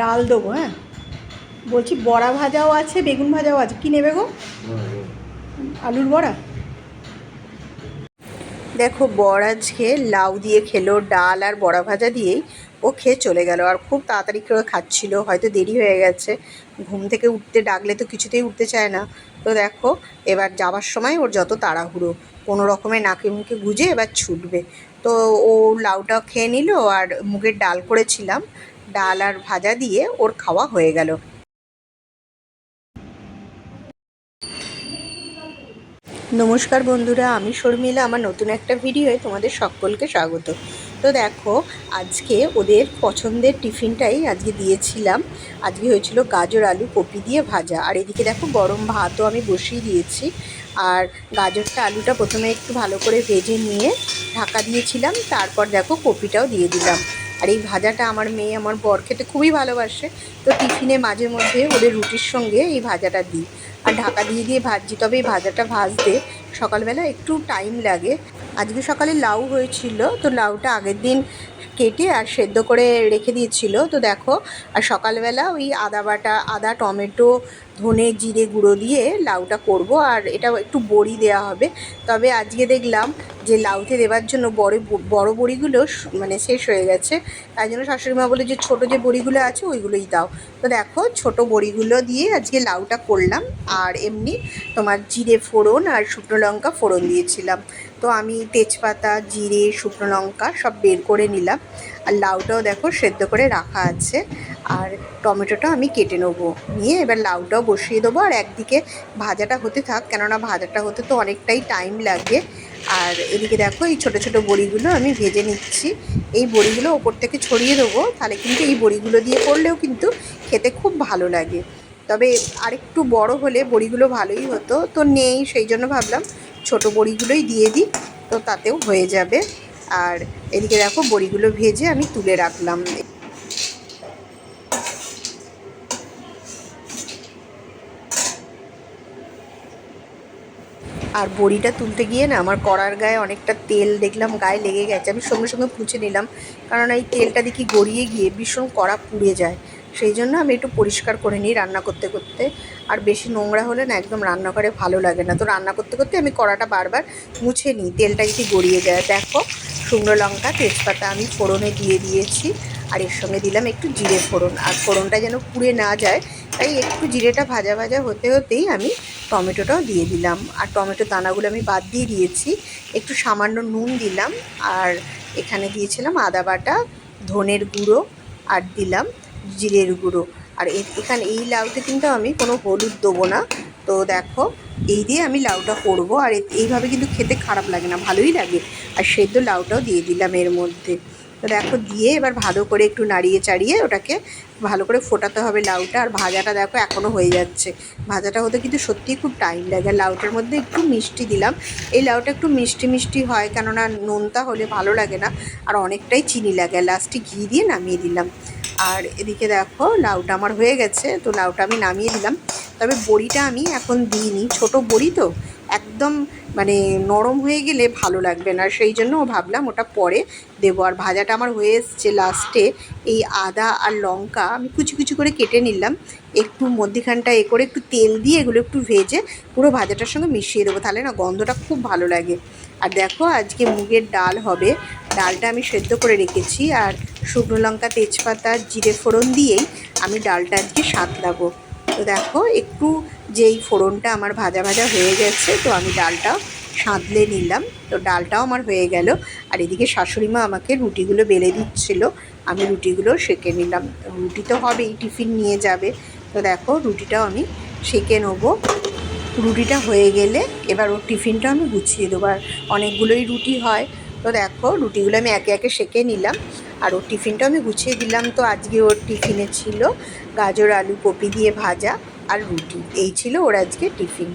ডাল দেবো হ্যাঁ? বলছি বড়া ভাজাও আছে, বেগুন ভাজাও আছে। কি নেবে গো? আলুর বড়া? দেখো বর আজকে লাউ দিয়ে খেলো, ডাল আর বড়া ভাজা দিয়েই ও খেয়ে চলে গেল। আর খুব তাড়াতাড়ি করে খাচ্ছিল, হয়তো দেরি হয়ে গেছে। ঘুম থেকে উঠতে ডাকলে তো কিছুতেই উঠতে চায় না। তো দেখো, এবার যাওয়ার সময় ওর যত তাড়াহুড়ো, কোনো রকমে নাকে মুখে গুজে এবার ছুটবে। তো ও লাউটা খেয়ে নিল আর মুগের ডাল করেছিলাম। ডাল আর ভাজা দিয়ে ওর খাওয়া হয়ে গেল। নমস্কার বন্ধুরা, আমি শর্মিলা, আমার নতুন একটা ভিডিওয়ে তোমাদের সকলকে স্বাগত। তো দেখো, আজকে ওদের পছন্দের টিফিনটাই আজকে দিয়েছিলাম। আজকে হয়েছিল গাজর, আলু, কপি দিয়ে ভাজা। আর এদিকে দেখো, গরম ভাতও আমি বসিয়ে দিয়েছি। আর গাজরটা, আলুটা প্রথমে একটু ভালো করে ভেজে নিয়ে ঢাকা দিয়েছিলাম। তারপর দেখো, কপিটাও দিয়ে দিলাম। আর এই ভাজাটা আমার মেয়ে আমার বর খেতে খুবই ভালোবাসে, তো টিফিনে মাঝে মধ্যে ওদের রুটির সঙ্গে এই ভাজাটা দিই। আর ঢাকা দিয়ে দিয়ে ভাজছি, তবে এই ভাজাটা ভাজতে সকালবেলা একটু টাইম লাগে। আজকে সকালে লাউ হয়েছিল, তো লাউটা আগের দিন কেটে আর সেদ্ধ করে রেখে দিয়েছিল, তো দেখো। আর সকালবেলা ওই আদা বাটা, আদা, টমেটো ধনে জিরে গুঁড়ো দিয়ে লাউটা করব, আর এটা একটু বড়ি দেওয়া হবে। তবে আজকে দেখলাম যে লাউতে দেওয়ার জন্য বড় বড় বড়িগুলো মানে শেষ হয়ে গেছে। তাই জন্য শাশুড়ি মা বলে যে ছোটো যে বড়িগুলো আছে ওইগুলোই দাও। তো দেখো, ছোট বড়িগুলো দিয়ে আজকে লাউটা করলাম, আর এমনি তোমার জিরে ফোড়ন আর শুকনো লঙ্কা ফোড়ন দিয়েছিলাম। তো আমি তেজপাতা, জিরে, শুকনো লঙ্কা সব বের করে নিলাম। আর লাউটাও দেখো সেদ্ধ করে রাখা আছে। আর টমেটোটা আমি কেটে নেব। নিয়ে এবার লাউটাও বসিয়ে দেবো আর একদিকে ভাজাটা হতে থাক, কেননা ভাজাটা হতে তো অনেকটাই টাইম লাগে। আর এদিকে দেখো এই ছোটো ছোটো বড়িগুলো আমি ভেজে নিচ্ছি। এই বড়িগুলো ওপর থেকে ছড়িয়ে দেবো, তাহলে কিন্তু এই বড়িগুলো দিয়ে করলেও কিন্তু খেতে খুব ভালো লাগে। তবে আরেকটু বড় হলে বড়িগুলো ভালোই হতো, তো নেই, সেই জন্য ভাবলাম ছোট বড়িগুলোই দিয়ে দিই, তো তাতেও হয়ে যাবে। আর এদিকে দেখো বড়িগুলো ভেজে আমি তুলে রাখলাম। আর বড়িটা তুলতে গিয়ে না আমার কড়ার গায়ে অনেকটা তেল দেখলাম, গায়ে লেগে গেছে। আমি সঙ্গে সঙ্গে পুছে নিলাম, কারণ এই তেলটা দেখি গড়িয়ে গিয়ে ভীষণ কড়া পুড়ে যায়। সেই জন্য আমি একটু পরিষ্কার করে নিই রান্না করতে করতে। আর বেশি নোংরা হলে না একদম রান্নাঘরে ভালো লাগে না। তো রান্না করতে করতে আমি কড়াটা বারবার মুছে নিই, তেলটা যদি গড়িয়ে যায়। দেখো, শুকনো লঙ্কা, তেজপাতা আমি ফোড়নে দিয়ে দিয়েছি, আর এর সঙ্গে দিলাম একটু জিরে ফোড়ন। আর ফোড়নটা যেন পুড়ে না যায়, তাই একটু জিরেটা ভাজা ভাজা হতে হতেই আমি টমেটোটাও দিয়ে দিলাম। আর টমেটো দানাগুলো আমি বাদ দিয়ে দিয়েছি। একটু সামান্য নুন দিলাম। আর এখানে দিয়েছিলাম আদা বাটা, ধনের গুঁড়ো আর দিলাম জিরের গুঁড়ো। আর এখানে এই লাউতে কিন্তু আমি কোনো হলুদ দেবো না। তো দেখো, এই দিয়ে আমি লাউটা করব। আর এইভাবে কিন্তু খেতে খারাপ লাগে না, ভালোই লাগে। আর সেদ্ধ লাউটাও দিয়ে দিলাম এর মধ্যে। তো দেখো দিয়ে এবার ভালো করে একটু নাড়িয়ে চাড়িয়ে ওটাকে ভালো করে ফোটাতে হবে লাউটা। আর ভাজাটা দেখো এখনও হয়ে যাচ্ছে। ভাজাটা হতে কিন্তু সত্যিই খুব টাইম লাগে। লাউটার মধ্যে একটু মিষ্টি দিলাম। এই লাউটা একটু মিষ্টি মিষ্টি হয়, কেননা নোনতা হলে ভালো লাগে না। আর অনেকটাই চিনি লাগে। লাস্টে ঘি দিয়ে নামিয়ে দিলাম। আর এদিকে দেখো লাউটা আমার হয়ে গেছে। তো লাউটা আমি নামিয়ে দিলাম। তবে বড়িটা আমি এখন দিইনি। ছোট বড়ি তো। একদম মানে নরম হয়ে গেলে ভালো লাগবে না। সেই জন্য ভাবলাম ওটা পরে দেবো। আর ভাজাটা আমার হয়ে এসছে লাস্টে এই আদা আর লঙ্কা আমি কুচি কুচি করে কেটে নিলাম। একটু মধ্যিখানটা এ করে একটু তেল দিয়ে এগুলো একটু ভেজে পুরো ভাজাটার সঙ্গে মিশিয়ে দেবো। তাহলে না গন্ধটা খুব ভালো লাগে। আর দেখো আজকে মুগের ডাল হবে। ডালটা আমি সেদ্ধ করে রেখেছি। আর শুকনো লঙ্কা, তেজপাতা, জিরে ফোড়ন দিয়েই আমি ডালটা আজকে সাঁতলাবো। তো দেখো, একটু যেই ফোড়নটা আমার ভাজা ভাজা হয়ে গেছে, তো আমি ডালটা সাঁতলে নিলাম। তো ডালটাও আমার হয়ে গেল। আর এদিকে শাশুড়ি মা আমাকে রুটিগুলো বেলে দিচ্ছিল। আমি রুটিগুলো সেঁকে নিলাম। রুটি তো হবেই, টিফিন নিয়ে যাবে। তো দেখো, রুটিটাও আমি সেঁকে নেব। রুটিটা হয়ে গেলে এবার ওর টিফিনটা আমি গুছিয়ে দেবো। আর অনেকগুলোই রুটি হয়। তো দেখো, রুটিগুলো আমি একে একে সেঁকে নিলাম। আর ওর টিফিনটা আমি গুছিয়ে দিলাম। তো আজকে ওর টিফিনে ছিল গাজর, আলু, কপি দিয়ে ভাজা আর রুটি। এই ছিল ওর আজকে টিফিন।